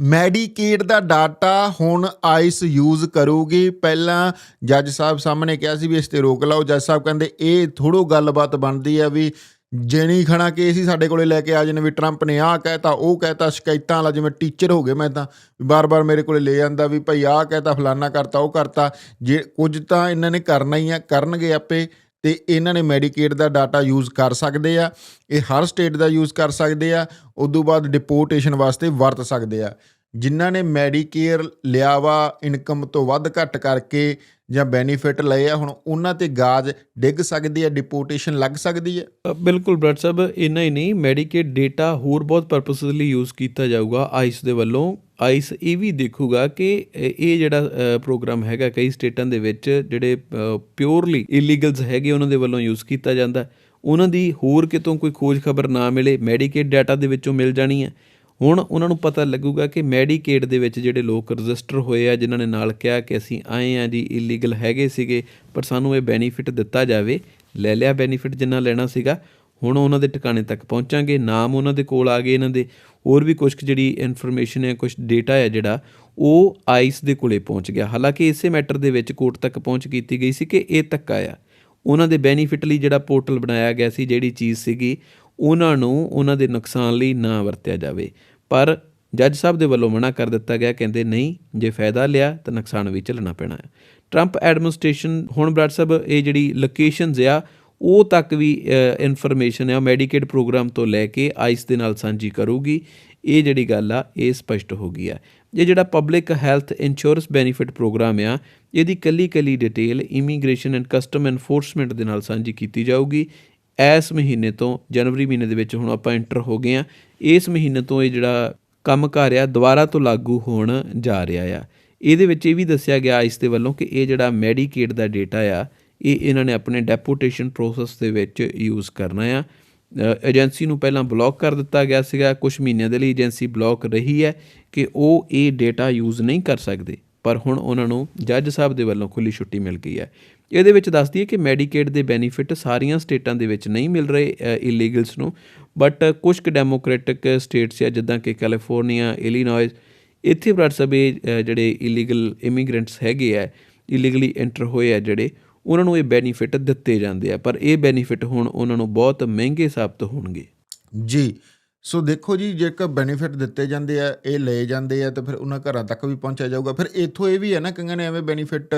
Medicate ਦਾ data ਹੁਣ ICE use ਕਰੂਗੀ। ਪਹਿਲਾਂ ਜੱਜ ਸਾਹਿਬ ਸਾਹਮਣੇ ਕਿਹਾ ਸੀ ਵੀ ਇਸ ਤੇ ਰੋਕ ਲਾਓ। ਜੱਜ ਸਾਹਿਬ ਕਹਿੰਦੇ ਇਹ ਥੋੜੋ ਗੱਲਬਾਤ ਬਣਦੀ ਆ ਵੀ ਜੇਣੀ ਖਣਾ ਕੇਸ ਹੀ ਸਾਡੇ ਕੋਲੇ ਲੈ ਕੇ ਆ ਜਾਣ ਵੀ ਟਰੰਪ ਨੇ ਆਹ ਕਹਿਤਾ, ਉਹ ਕਹਿਤਾ, ਸ਼ਿਕਾਇਤਾਂ ਵਾਲਾ ਜਿਵੇਂ ਟੀਚਰ ਹੋ ਗਏ ਮੈਂ ਤਾਂ ਬਾਰ-ਬਾਰ ਮੇਰੇ ਕੋਲੇ ਲੈ ਜਾਂਦਾ ਵੀ ਭਾਈ ਆਹ ਕਹਿਤਾ, ਫਲਾਨਾ ਕਰਤਾ, ਉਹ ਕਰਤਾ। ਜੇ ਕੁਝ ਤਾਂ ਇਹਨਾਂ ਨੇ ਕਰਨਾ ਹੀ ਆ, ਕਰਨਗੇ ਆਪੇ। ਤੇ ਇਹਨਾਂ ਨੇ ਮੈਡੀਕੇਡ ਦਾ ਡਾਟਾ ਯੂਜ਼ ਕਰ ਸਕਦੇ ਆ, ਇਹ ਹਰ ਸਟੇਟ ਦਾ ਯੂਜ਼ ਕਰ ਸਕਦੇ ਆ, ਉਦੋਂ ਬਾਅਦ ਡਿਪੋਰਟੇਸ਼ਨ ਵਾਸਤੇ ਵਰਤ ਸਕਦੇ ਆ। ਜਿਨ੍ਹਾਂ ਨੇ ਮੈਡੀਕੇਅਰ ਲਿਆ ਵਾ ਇਨਕਮ ਤੋਂ ਵੱਧ ਘੱਟ ਕਰਕੇ ਜਾਂ ਬੈਨੀਫਿਟ ਲਏ ਆ, ਹੁਣ ਉਹਨਾਂ ਤੇ ਗਾਜ ਡਿੱਗ ਸਕਦੀ ਹੈ ਡਿਪੋਰਟੇਸ਼ਨ ਲੱਗ ਸਕਦੀ ਹੈ ਬਿਲਕੁਲ ਬ੍ਰਟ ਸਾਹਿਬ, ਇੰਨਾ ਹੀ ਨਹੀਂ ਮੈਡੀਕੇਟ ਡੇਟਾ ਹੋਰ ਬਹੁਤ ਪਰਪਸ ਲਈ ਯੂਜ਼ ਕੀਤਾ ਜਾਊਗਾ ਆਈਸ ਦੇ ਵੱਲੋਂ। ਆਈਸ ਇਹ ਵੀ ਦੇਖੂਗਾ ਕਿ ਇਹ ਜਿਹੜਾ ਪ੍ਰੋਗਰਾਮ ਹੈਗਾ ਕਈ ਸਟੇਟਾਂ ਦੇ ਵਿੱਚ ਜਿਹੜੇ ਪਿਓਰਲੀ ਇਲੀਗਲਸ ਹੈਗੇ ਉਹਨਾਂ ਦੇ ਵੱਲੋਂ ਯੂਜ਼ ਕੀਤਾ ਜਾਂਦਾ। ਉਹਨਾਂ ਦੀ ਹੋਰ ਕਿਤੋਂ ਕੋਈ ਖੋਜ ਖਬਰ ਨਾ ਮਿਲੇ ਮੈਡੀਕੇਟ ਡਾਟਾ ਦੇ ਵਿੱਚੋਂ ਮਿਲ ਜਾਣੀ ਹੈ। ਹੁਣ ਉਹਨਾਂ ਨੂੰ ਪਤਾ ਲੱਗੂਗਾ ਕਿ ਮੈਡੀਕੇਟ ਦੇ ਵਿੱਚ ਜਿਹੜੇ ਲੋਕ ਰਜਿਸਟਰ ਹੋਏ ਆ, ਜਿਨ੍ਹਾਂ ਨੇ ਨਾਲ ਕਿਹਾ ਕਿ ਅਸੀਂ ਆਏ ਆ ਜੀ ਇਲੀਗਲ ਹੈਗੇ ਸੀਗੇ, ਪਰ ਸਾਨੂੰ ਇਹ ਬੈਨੀਫਿਟ ਦਿੱਤਾ ਜਾਵੇ, ਲੈ ਲਿਆ ਬੈਨੀਫਿਟ ਜਿੰਨਾ ਲੈਣਾ ਸੀਗਾ। ਹੁਣ ਉਹਨਾਂ ਦੇ ਟਿਕਾਣੇ ਤੱਕ ਪਹੁੰਚਾਂਗੇ, ਨਾਮ ਉਹਨਾਂ ਦੇ ਕੋਲ ਆ ਗਏ ਇਹਨਾਂ ਦੇ, ਹੋਰ ਵੀ ਕੁਝ ਕੁ ਜਿਹੜੀ ਇਨਫੋਰਮੇਸ਼ਨ ਹੈ ਕੁਝ ਡੇਟਾ ਹੈ ਜਿਹੜਾ, ਉਹ ਆਈਸ ਦੇ ਕੋਲੇ ਪਹੁੰਚ ਗਿਆ। ਹਾਲਾਂਕਿ ਇਸੇ ਮੈਟਰ ਦੇ ਵਿੱਚ ਕੋਰਟ ਤੱਕ ਪਹੁੰਚ ਕੀਤੀ ਗਈ ਸੀ ਕਿ ਇਹ ਧੱਕਾ ਆ। ਉਹਨਾਂ ਦੇ ਬੈਨੀਫਿਟ ਲਈ ਜਿਹੜਾ ਪੋਰਟਲ ਬਣਾਇਆ ਗਿਆ ਸੀ, ਜਿਹੜੀ ਚੀਜ਼ ਸੀਗੀ, ਉਹਨਾਂ ਨੂੰ ਉਹਨਾਂ ਦੇ ਨੁਕਸਾਨ ਲਈ ਨਾ ਵਰਤਿਆ ਜਾਵੇ। ਪਰ ਜੱਜ ਸਾਹਿਬ ਦੇ ਵੱਲੋਂ ਮਨਾ ਕਰ ਦਿੱਤਾ ਗਿਆ, ਕਹਿੰਦੇ ਨਹੀਂ, ਜੇ ਫਾਇਦਾ ਲਿਆ ਤਾਂ ਨੁਕਸਾਨ ਵੀ ਝੱਲਣਾ ਪੈਣਾ ਹੈ। ਟਰੰਪ ਐਡਮਿਨਿਸਟ੍ਰੇਸ਼ਨ ਹੁਣ ਬਰਾੜ ਸਾਹਿਬ, ਇਹ ਜਿਹੜੀ ਲੋਕੇਸ਼ਨਸ ਆ ਉਹ ਤੱਕ ਵੀ ਇਨਫੋਰਮੇਸ਼ਨ ਹੈ ਮੈਡੀਕੇਡ ਪ੍ਰੋਗਰਾਮ ਤੋਂ ਲੈ ਕੇ ਆਈਸ ਦੇ ਨਾਲ ਸਾਂਝੀ ਕਰੂਗੀ। ਇਹ ਜਿਹੜੀ ਗੱਲ ਆ, ਇਹ ਸਪਸ਼ਟ ਹੋ ਗਈ ਆ। ਇਹ ਜਿਹੜਾ public health insurance benefit programme ਆ, ਇਹਦੀ ਕੱਲੀ ਕੱਲੀ detail immigration and custom enforcement ਦੇ ਨਾਲ ਸਾਂਝੀ ਕੀਤੀ ਜਾਊਗੀ। ਇਸ ਮਹੀਨੇ ਤੋਂ ਜਨਵਰੀ ਮਹੀਨੇ ਦੇ ਵਿੱਚ ਹੁਣ ਆਪਾਂ ਐਂਟਰ ਹੋ ਗਏ ਆ। ਇਸ ਮਹੀਨੇ ਤੋਂ ਇਹ ਜਿਹੜਾ ਕੰਮ ਕਰ ਆ, ਦੁਬਾਰਾ ਤੋਂ ਲਾਗੂ ਹੋਣ ਜਾ ਰਿਹਾ ਆ। ਇਹਦੇ ਵਿੱਚ ਇਹ ਵੀ ਦੱਸਿਆ ਗਿਆ ਇਸ ਦੇ ਵੱਲੋਂ ਕਿ ਇਹ ਜਿਹੜਾ ਮੈਡੀਕੇਡ ਦਾ ਡੇਟਾ ਆ ਇਹ ਇਹਨਾਂ ਨੇ ਆਪਣੇ ਡੈਪੂਟੇਸ਼ਨ ਪ੍ਰੋਸੈਸ ਦੇ ਵਿੱਚ ਯੂਜ਼ ਕਰਨਾ ਆ। ਏਜੰਸੀ ਨੂੰ ਪਹਿਲਾਂ ਬਲੌਕ ਕਰ ਦਿੱਤਾ ਗਿਆ ਸੀਗਾ। ਕੁਝ ਮਹੀਨਿਆਂ ਦੇ ਲਈ ਏਜੰਸੀ ਬਲੌਕ ਰਹੀ ਹੈ ਕਿ ਉਹ ਇਹ ਡੇਟਾ ਯੂਜ਼ ਨਹੀਂ ਕਰ ਸਕਦੇ। ਪਰ ਹੁਣ ਉਹਨਾਂ ਨੂੰ ਜੱਜ ਸਾਹਿਬ ਦੇ ਵੱਲੋਂ ਖੁੱਲੀ ਛੁੱਟੀ ਮਿਲ ਗਈ ਹੈ। ਇਹਦੇ ਵਿੱਚ ਦੱਸਦੀ ਹੈ ਕਿ ਮੈਡੀਕੇਡ ਦੇ ਬੈਨੀਫਿਟ ਸਾਰੀਆਂ ਸਟੇਟਾਂ ਦੇ ਵਿੱਚ ਨਹੀਂ ਮਿਲ ਰਹੇ ਇਲੀਗਲਸ ਨੂੰ। ਬਟ ਕੁਝ ਕੁ ਡੈਮੋਕ੍ਰੈਟਿਕ ਸਟੇਟਸ ਆ ਜਿੱਦਾਂ ਕਿ ਕੈਲੀਫੋਰਨੀਆ ਇਲੀਨੋਇਸ ਇੱਥੇ ਬਰਾੜ ਜਿਹੜੇ ਇਲੀਗਲ ਇਮੀਗ੍ਰੈਂਟਸ ਹੈਗੇ ਆ ਇਲੀਗਲੀ ਐਂਟਰ ਹੋਏ ਆ ਜਿਹੜੇ ਉਹਨਾਂ ਨੂੰ ਇਹ ਬੈਨੀਫਿਟ ਦਿੱਤੇ ਜਾਂਦੇ ਆ, ਪਰ ਇਹ ਬੈਨੀਫਿਟ ਹੁਣ ਉਹਨਾਂ ਨੂੰ ਬਹੁਤ ਮਹਿੰਗੇ ਸਾਬਤ ਹੋਣਗੇ। ਜੀ, ਸੋ ਦੇਖੋ ਜੀ ਜੇਕਰ ਬੈਨੀਫਿਟ ਦਿੱਤੇ ਜਾਂਦੇ ਆ, ਇਹ ਲਏ ਜਾਂਦੇ ਆ, ਤਾਂ ਫਿਰ ਉਹਨਾਂ ਘਰਾਂ ਤੱਕ ਵੀ ਪਹੁੰਚਿਆ ਜਾਊਗਾ। ਫਿਰ ਇੱਥੋਂ ਇਹ ਵੀ ਹੈ ਨਾ, ਕਈਆਂ ਨੇ ਐਵੇਂ ਬੈਨੀਫਿਟ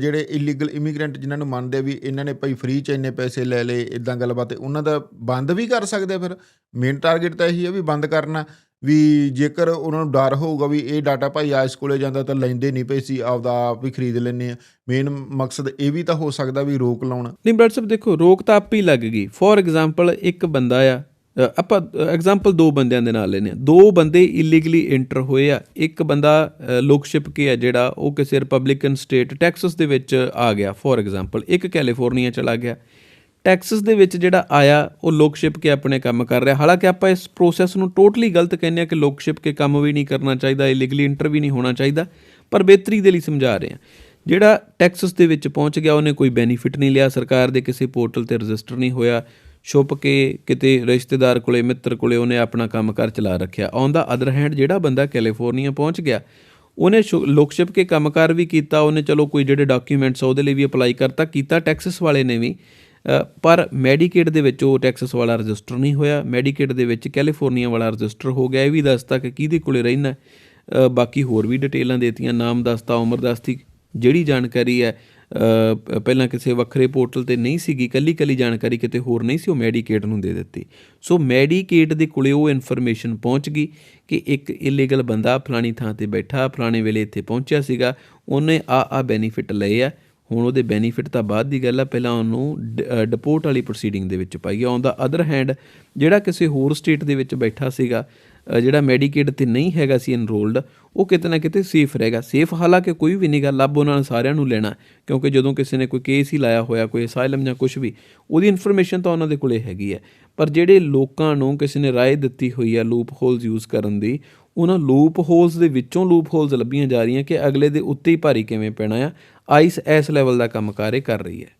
ਜਿਹੜੇ ਇਲੀਗਲ ਇਮੀਗ੍ਰੈਂਟ ਜਿਨ੍ਹਾਂ ਨੂੰ ਮੰਨਦੇ ਵੀ ਇਹਨਾਂ ਨੇ ਭਾਈ ਫ੍ਰੀ ਚ ਇੰਨੇ ਪੈਸੇ ਲੈ ਲਏ ਇਦਾਂ ਗੱਲਬਾਤ ਉਹਨਾਂ ਦਾ ਬੰਦ ਵੀ ਕਰ ਸਕਦੇ ਫਿਰ। ਮੇਨ ਟਾਰਗੇਟ ਤਾਂ ਇਹੀ ਹੈ ਵੀ ਬੰਦ ਕਰਨਾ। ਵੀ ਜੇਕਰ ਉਹਨਾਂ ਨੂੰ ਡਰ ਹੋਊਗਾ ਵੀ ਇਹ ਡਾਟਾ ਭਾਈ ਆਇਸ ਕੋਲੇ ਜਾਂਦਾ ਤਾਂ ਲੈਂਦੇ ਨਹੀਂ ਪਏ ਸੀ ਆਪਦਾ ਆਪ ਹੀ ਖਰੀਦ ਲੈਂਦੇ ਆ। ਮੇਨ ਮਕਸਦ ਇਹ ਵੀ ਤਾਂ ਹੋ ਸਕਦਾ ਵੀ ਰੋਕ ਲਾਉਣਾ। ਨਹੀਂ ਬ੍ਰਟ ਸਾਹਿਬ ਦੇਖੋ ਰੋਕ ਤਾਂ ਆਪ ਹੀ ਲੱਗ ਗਈ। ਫੋਰ ਐਗਜ਼ਾਮਪਲ ਇੱਕ ਬੰਦਾ ਆ ਆਪਾਂ ਐਗਜ਼ਾਮਪਲ ਦੋ ਬੰਦਿਆਂ ਦੇ ਨਾਲ ਲੈਨੇ ਆ ਦੋ ਬੰਦੇ ਇਲੀਗਲੀ ਐਂਟਰ ਹੋਏ ਆ। ਇੱਕ ਬੰਦਾ ਅ, ਲੋਕਸ਼ਿਪ ਕੇ ਆ ਜਿਹੜਾ ਉਹ ਕਿਸੇ ਰਿਪਬਲਿਕਨ ਸਟੇਟ ਟੈਕਸਸ ਦੇ ਵਿੱਚ ਆ ਗਿਆ ਫੋਰ ਐਗਜ਼ਾਮਪਲ ਇੱਕ ਕੈਲੀਫੋਰਨੀਆ ਚਲਾ ਗਿਆ। ਟੈਕਸਸ ਦੇ ਵਿੱਚ ਜਿਹੜਾ ਆਇਆ, ਉਹ ਲੋਕ ਛਿਪ ਕੇ ਆਪਣੇ ਕੰਮ ਕਰ ਰਿਹਾ। ਹਾਲਾਂਕਿ ਆਪਾਂ ਇਸ ਪ੍ਰੋਸੈਸ ਨੂੰ ਟੋਟਲੀ ਗਲਤ ਕਹਿੰਦੇ ਆ ਕਿ ਲੋਕ ਛਿਪ ਕੇ ਕੰਮ ਵੀ ਨਹੀਂ ਕਰਨਾ ਚਾਹੀਦਾ ਇਲੀਗਲੀ ਐਂਟਰ ਵੀ ਨਹੀਂ ਹੋਣਾ ਚਾਹੀਦਾ, ਪਰ ਬਿਹਤਰੀ ਦੇ ਲਈ ਸਮਝਾ ਰਹੇ ਆ ਜਿਹੜਾ ਟੈਕਸਸ ਦੇ ਵਿੱਚ ਪਹੁੰਚ ਗਿਆ, ਉਹਨੇ ਕੋਈ ਬੈਨੀਫਿਟ ਨਹੀਂ ਲਿਆ, ਸਰਕਾਰ ਦੇ ਕਿਸੇ ਪੋਰਟਲ ਤੇ ਰਜਿਸਟਰ ਨਹੀਂ ਹੋਇਆ। ਛੁਪ ਕੇ ਕਿਤੇ ਰਿਸ਼ਤੇਦਾਰ ਕੋਲੇ, ਮਿੱਤਰ ਕੋਲੇ ਉਹਨੇ ਆਪਣਾ ਕੰਮ ਕੰਮਕਾਰ ਚਲਾ ਰੱਖਿਆ। ਔਨ ਦਾ ਅਦਰ ਹੈਂਡ ਜਿਹੜਾ ਬੰਦਾ ਕੈਲੀਫੋਰਨੀਆ ਪਹੁੰਚ ਗਿਆ, ਉਹਨੇ ਸ਼ੁ- ਲੋਕਸ਼ਿਪ ਕੇ ਕੰਮਕਾਰ ਵੀ ਕੀਤਾ, ਉਹਨੇ ਚਲੋ ਕੋਈ ਜਿਹੜੇ ਡਾਕੂਮੈਂਟਸ ਉਹਦੇ ਲਈ ਵੀ ਅਪਲਾਈ ਕਰਤਾ, ਕੀਤਾ ਟੈਕਸਸ ਵਾਲੇ ਨੇ ਵੀ। ਪਰ ਮੈਡੀਕੇਡ ਦੇ ਵਿੱਚ ਉਹ ਟੈਕਸਸ ਵਾਲਾ ਰਜਿਸਟਰ ਨਹੀਂ ਹੋਇਆ। ਮੈਡੀਕੇਡ ਦੇ ਵਿੱਚ ਕੈਲੀਫੋਰਨੀਆ ਵਾਲਾ ਰਜਿਸਟਰ ਹੋ ਗਿਆ। ਇਹ ਵੀ ਦੱਸਤਾ ਕਿ ਕਿਹਦੇ ਕੋਲੇ ਰਹਿਣਾ ਬਾਕੀ ਹੋਰ ਵੀ ਡਿਟੇਲਾਂ ਦੇਤੀਆਂ, ਨਾਮ ਦੱਸਤਾ, ਉਮਰ ਦੱਸਤੀ, ਜਿਹੜੀ ਜਾਣਕਾਰੀ ਹੈ ਪਹਿਲਾਂ ਕਿਸੇ ਵੱਖਰੇ ਪੋਰਟਲ ਤੇ ਨਹੀਂ ਸੀਗੀ ਕੱਲੀ ਕੱਲੀ ਜਾਣਕਾਰੀ ਕਿਤੇ ਹੋਰ ਨਹੀਂ ਸੀ, ਉਹ ਮੈਡੀਕੇਟ ਨੂੰ ਦੇ ਦਿੱਤੀ। ਸੋ ਮੈਡੀਕੇਟ ਦੇ ਕੋਲੇ ਉਹ ਇਨਫੋਰਮੇਸ਼ਨ ਪਹੁੰਚ ਗਈ ਕਿ ਇੱਕ ਇਲੀਗਲ ਬੰਦਾ ਫਲਾਣੀ ਥਾਂ ਤੇ ਬੈਠਾ ਫਲਾਣੇ ਵੇਲੇ ਇੱਥੇ ਪਹੁੰਚਿਆ ਸੀਗਾ, ਉਹਨੇ ਆ ਆ ਬੈਨੀਫਿਟ ਲਏ ਆ। ਹੁਣ ਉਹਦੇ ਬੈਨੀਫਿਟ ਤਾਂ ਬਾਅਦ ਦੀ ਗੱਲ ਆ, ਪਹਿਲਾਂ ਉਹਨੂੰ ਡਿਪੋਰਟ ਵਾਲੀ ਪ੍ਰੋਸੀਡਿੰਗ ਦੇ ਵਿੱਚ ਪਾਈ ਔਨ ਦਾ ਅਦਰ ਹੈਂਡ ਜਿਹੜਾ ਕਿਸੇ ਹੋਰ ਸਟੇਟ ਦੇ ਵਿੱਚ ਬੈਠਾ ਸੀਗਾ ਜਿਹੜਾ ਮੈਡੀਕੇਡ ਤੇ ਨਹੀਂ ਹੈਗਾ ਸੀ ਐਨਰੋਲਡ ਉਹ ਕਿਤੇ ਨਾ ਕਿਤੇ ਸੇਫ ਰਹੇਗਾ। ਸੇਫ ਹਾਲਾਂਕਿ ਕੋਈ ਵੀ ਨਹੀਂ ਗਾ ਲੱਭ ਉਹਨਾਂ ਨੇ ਸਾਰਿਆਂ ਨੂੰ ਲੈਣਾ, ਕਿਉਂਕਿ ਜਦੋਂ ਕਿਸੇ ਨੇ ਕੋਈ ਕੇਸ ਹੀ ਲਾਇਆ ਹੋਇਆ, ਕੋਈ ਅਸਾਈਲਮ ਜਾਂ ਕੁਝ ਵੀ, ਉਹਦੀ ਇਨਫੋਰਮੇਸ਼ਨ ਤਾਂ ਉਹਨਾਂ ਦੇ ਕੋਲੇ ਹੈਗੀ ਹੈ। ਪਰ ਜਿਹੜੇ ਲੋਕਾਂ ਨੂੰ ਕਿਸੇ ਨੇ ਰਾਏ ਦਿੱਤੀ ਹੋਈ ਆ ਲੂਪ ਹੋਲਸ ਯੂਜ਼ ਕਰਨ ਦੀ ਉਹਨਾਂ ਲੂਪ ਹੋਲਸ ਦੇ ਵਿੱਚੋਂ ਲੂਪ ਹੋਲਸ ਲੱਭੀਆਂ ਜਾ ਰਹੀਆਂ ਕਿ ਅਗਲੇ ਦੇ ਉੱਤੇ ਹੀ ਭਾਰੀ ਕਿਵੇਂ ਪੈਣਾ ਆ ਆਈਸ ਇਸ ਲੈਵਲ ਦਾ ਕੰਮ ਕਾਰੇ ਕਰ ਰਹੀ ਹੈ।